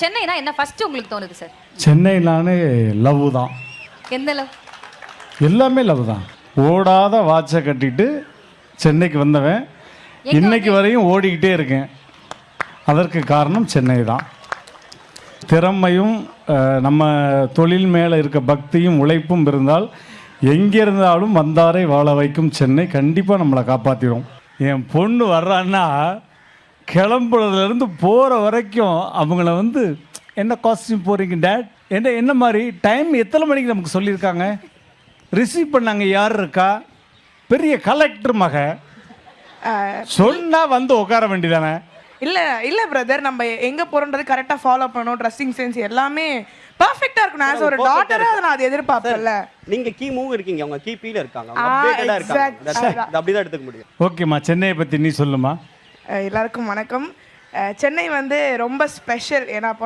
சென்னைனா என்ன? ஃபர்ஸ்ட் உங்களுக்கு தோணுது சார் சென்னைனாலே லவ் தான். எந்த லவ் எல்லாமே லவ் தான். ஓடாத வாட்சை கட்டிட்டு சென்னைக்கு வந்தவன். இன்னைக்கு வரையும் ஓடிக்கிட்டே இருக்கேன். அதற்கு காரணம் சென்னை தான். திறமையும் நம்ம தொழில் மேலே இருக்க பக்தியும் உழைப்பும் இருந்தால் எங்கே இருந்தாலும் வந்தாரை வாழ வைக்கும் சென்னை. கண்டிப்பாக நம்மளை காப்பாற்றிடும் என் பொண்ணு வர்றான்னா கிளம்புறதுலேருந்து போகிற வரைக்கும் அவங்கள வந்து என்ன காஸ்டியூம் போகிறீங்க டேட் என்ன என்ன மாதிரி? டைம் எத்தனை மணிக்கு நமக்கு சொல்லியிருக்காங்க? ரிசீவ் பண்ணாங்க யார் இருக்கா? பெரிய கலெக்டர் மக. சொன்னா வந்து உட்கார வேண்டியதானே? இல்ல இல்ல பிரதர் நம்ம எங்க போறோன்றது கரெக்டா ஃபாலோ பண்ணணும். ட்ரெஸ்ஸிங் சென்ஸ் எல்லாமே பர்ஃபெக்ட்டா இருக்கணும். ஆஸ் ஒரு டாட்டரா அதை நான் அதை எதிர்பார்ப்பேன்ல. நீங்க கீ மூவ் இருக்கீங்க. அவங்க கீ பீல இருக்காங்க. ஆ, அப்டேட்டடா இருக்காங்க. That's it. இது அப்படிதான் எடுத்துக்க முடியும். ஓகேம்மா சென்னையை பற்றி நீ சொல்லுமா? எல்லாருக்கும் வணக்கம். சென்னை வந்து ரொம்ப ஸ்பெஷல் ஏன்னா